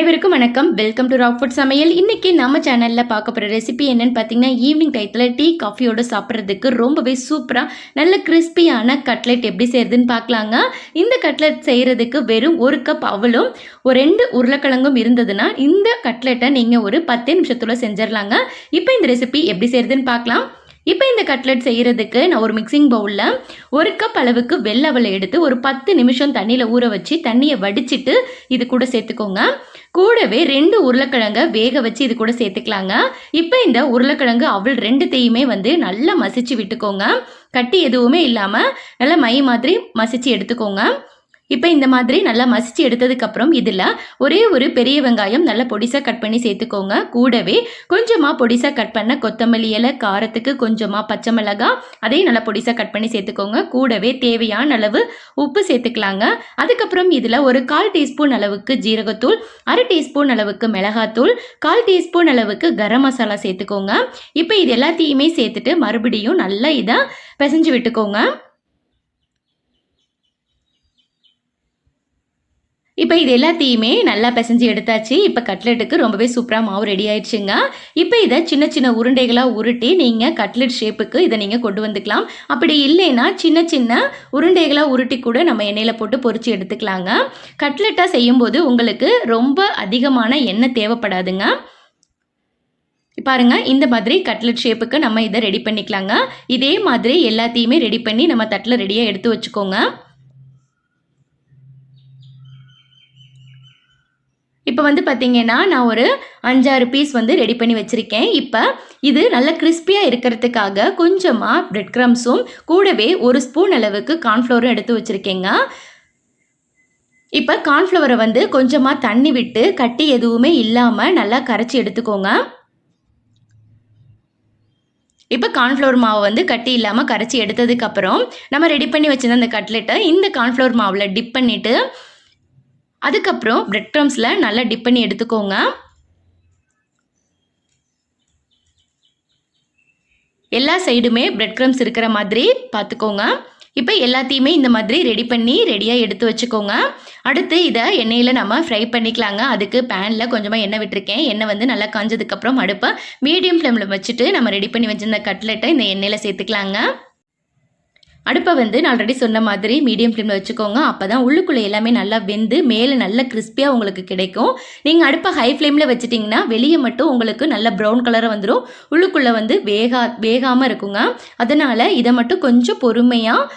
அனைவருக்கும் வணக்கம். Welcome to rock food சமையல். இன்னைக்கு நம்ம சேனலில் பார்க்க போகிற ரெசிபி என்னன்னு பார்த்தீங்கன்னா ஈவினிங் டயத்தில் டீ காஃபியோட சாப்பிட்றதுக்கு ரொம்பவே சூப்பராக நல்ல கிறிஸ்பியான கட்லெட் எப்படி செய்யறதுன்னு பார்க்கலாங்க. இந்த கட்லெட் செய்கிறதுக்கு வெறும் ஒரு கப் அவலும் ஒரு ரெண்டு உருளைக்கிழங்கும் இருந்ததுன்னா இந்த கட்லெட்டை நீங்கள் ஒரு பத்து நிமிஷத்தில் செஞ்சிடலாங்க. இப்போ இந்த ரெசிபி எப்படி செய்யறதுன்னு பார்க்கலாம். இப்போ இந்த கட்லெட் செய்கிறதுக்கு நான் ஒரு மிக்சிங் பவுலில் ஒரு கப் அளவுக்கு வெள்ளை எடுத்து ஒரு பத்து நிமிஷம் தண்ணியில் ஊற வச்சு தண்ணியை வடிச்சிட்டு இது கூட சேர்த்துக்கோங்க. கூடவே ரெண்டு உருளைக்கிழங்க வேக வச்சு இது கூட சேர்த்துக்கலாங்க. இப்போ இந்த உருளைக்கிழங்கு அவள் ரெண்டுத்தையுமே வந்து நல்லா மசிச்சு விட்டுக்கோங்க. கட்டி எதுவுமே இல்லாமல் நல்லா மை மாதிரி மசிச்சு எடுத்துக்கோங்க. இப்போ இந்த மாதிரி நல்லா மசிச்சு எடுத்ததுக்கப்புறம் இதில் ஒரே ஒரு பெரிய வெங்காயம் நல்லா பொடிசாக கட் பண்ணி சேர்த்துக்கோங்க. கூடவே கொஞ்சமாக பொடிசாக கட் பண்ண கொத்தமல்லி இலை காரத்துக்கு கொஞ்சமாக பச்சை மிளகாய் அதையும் நல்லா பொடிசாக கட் பண்ணி சேர்த்துக்கோங்க. கூடவே தேவையான அளவு உப்பு சேர்த்துக்கலாங்க. அதுக்கப்புறம் இதில் ஒரு கால் டீஸ்பூன் அளவுக்கு ஜீரகத்தூள் அரை டீஸ்பூன் அளவுக்கு மிளகாத்தூள் கால் டீஸ்பூன் அளவுக்கு கரம் மசாலா சேர்த்துக்கோங்க. இப்போ இது எல்லாத்தையுமே சேர்த்துட்டு மறுபடியும் நல்லா இதை பிசைஞ்சு விட்டுக்கோங்க. இப்போ இது எல்லாத்தையுமே நல்லா பிசைஞ்சு எடுத்தாச்சு. இப்போ கட்லெட்டுக்கு ரொம்பவே சூப்பராக மாவு ரெடி ஆயிடுச்சுங்க. இப்போ இதை சின்ன சின்ன உருண்டைகளாக உருட்டி நீங்கள் கட்லெட் ஷேப்புக்கு இதை நீங்கள் கொண்டு வந்துக்கலாம். அப்படி இல்லைன்னா சின்ன சின்ன உருண்டைகளாக உருட்டி கூட நம்ம எண்ணெயில் போட்டு பொறிச்சு எடுத்துக்கலாங்க. கட்லெட்டாக செய்யும்போது உங்களுக்கு ரொம்ப அதிகமான எண்ணெய் தேவைப்படாதுங்க. பாருங்கள் இந்த மாதிரி கட்லெட் ஷேப்புக்கு நம்ம இதை ரெடி பண்ணிக்கலாங்க. இதே மாதிரி எல்லாத்தையுமே ரெடி பண்ணி நம்ம தட்டில் ரெடியாக எடுத்து வச்சுக்கோங்க. இப்போ வந்து பார்த்தீங்கன்னா நான் ஒரு அஞ்சாறு பீஸ் வந்து ரெடி பண்ணி வச்சுருக்கேன். இப்போ இது நல்லா கிறிஸ்பியாக இருக்கிறதுக்காக கொஞ்சமாக பிரெட் க்ரம்ஸும் கூடவே ஒரு ஸ்பூன் அளவுக்கு கார்ன்ஃப்ளவரும் எடுத்து வச்சுருக்கேங்க. இப்போ கார்ன்ஃப்ளவரை வந்து கொஞ்சமாக தண்ணி விட்டு கட்டி எதுவுமே இல்லாமல் நல்லா கரைச்சி எடுத்துக்கோங்க. இப்போ கார்ன்ஃப்ளவர் மாவு வந்து கட்டி இல்லாமல் கரைச்சி எடுத்ததுக்கப்புறம் நம்ம ரெடி பண்ணி வச்சுருந்த அந்த கட்லெட்டை இந்த கார்ன்ஃப்ளவர் மாவில் டிப் பண்ணிவிட்டு அதுக்கப்புறம் பிரெட் க்ரம்ஸில் நல்லா டிப் பண்ணி எடுத்துக்கோங்க. எல்லா சைடுமே பிரெட் க்ரம்ஸ் இருக்கிற மாதிரி பார்த்துக்கோங்க. இப்போ எல்லாத்தையுமே இந்த மாதிரி ரெடி பண்ணி ரெடியாக எடுத்து வச்சுக்கோங்க. அடுத்து இதை எண்ணெயில் நம்ம ஃப்ரை பண்ணிக்கலாங்க. அதுக்கு பேனில் கொஞ்சமாக எண்ணெய் விட்டுருக்கேன். எண்ணெய் வந்து நல்லா காஞ்சதுக்கப்புறம் அடுப்பை மீடியம் ஃப்ளேமில் வச்சுட்டு நம்ம ரெடி பண்ணி வச்சுருந்த கட்லெட்டை இந்த எண்ணெயில் சேர்த்துக்கலாங்க. அடுப்பை வந்து நான் ஆல்ரெடி சொன்ன மாதிரி மீடியம் ஃப்ளேமில் வச்சுக்கோங்க. அப்போ தான் உள்ளுக்குள்ளே எல்லாமே நல்லா வெந்து மேலே நல்ல கிறிஸ்பியாக உங்களுக்கு கிடைக்கும். நீங்கள் அடுப்பை ஹை ஃப்ளேமில் வச்சுட்டிங்கன்னா வெளியே மட்டும் உங்களுக்கு நல்ல ப்ரௌன் கலராக வந்துடும் உள்ளுக்குள்ளே வந்து வேகா வேகாமல் இருக்குங்க. அதனால் இதை மட்டும் கொஞ்சம் பொறுமையாக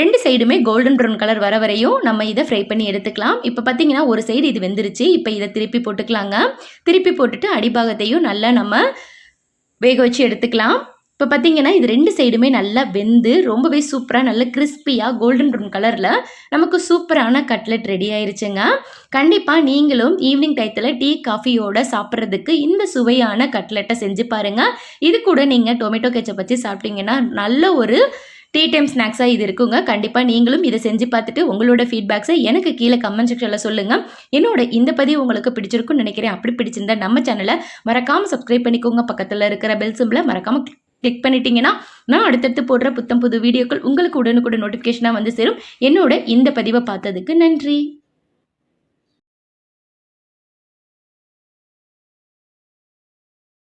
ரெண்டு சைடுமே கோல்டன் ப்ரௌன் கலர் வர வரையும் நம்ம இதை ஃப்ரை பண்ணி எடுத்துக்கலாம். இப்போ பார்த்தீங்கன்னா ஒரு சைடு இது வெந்துருச்சு. இப்போ இதை திருப்பி போட்டுக்கலாங்க. திருப்பி போட்டுட்டு அடிபாகத்தையும் நல்லா நம்ம வேக வச்சு எடுத்துக்கலாம். இப்போ பார்த்தீங்கன்னா இது ரெண்டு சைடுமே நல்லா வெந்து ரொம்பவே சூப்பராக நல்ல கிறிஸ்பியாக கோல்டன் ப்ரௌன் கலரில் நமக்கு சூப்பரான கட்லெட் ரெடி ஆயிருச்சுங்க. கண்டிப்பாக நீங்களும் ஈவினிங் டயத்தில் டீ காஃபியோட சாப்பிட்றதுக்கு இந்த சுவையான கட்லெட்டை செஞ்சு பாருங்கள் இது கூட நீங்கள் டொமேட்டோ கெச்சப் வச்சு சாப்பிட்டீங்கன்னா நல்ல ஒரு டீ டைம் ஸ்நாக்ஸாக இது இருக்குங்க. கண்டிப்பாக நீங்களும் இதை செஞ்சு பார்த்துட்டு உங்களோட ஃபீட்பேக்ஸை எனக்கு கீழே கமெண்ட் செக்ஷனில் சொல்லுங்கள் என்னோட இந்த பதிவு உங்களுக்கு பிடிச்சிருக்குன்னு நினைக்கிறேன். அப்படி பிடிச்சிருந்தா நம்ம சேனலை மறக்காமல் சப்ஸ்கிரைப் பண்ணிக்கோங்க. பக்கத்தில் இருக்கிற பெல் சிம்பிளை மறக்காமல் கிளிக் பண்ணிட்டீங்கன்னா நான் அடுத்தடுத்து போடுற புத்தம் புது வீடியோக்கள் உங்களுக்கு உடனுக்குடன் நோட்டிஃபிகேஷனாக வந்து சேரும். என்னோட இந்த பதிவை பார்த்ததுக்கு நன்றி.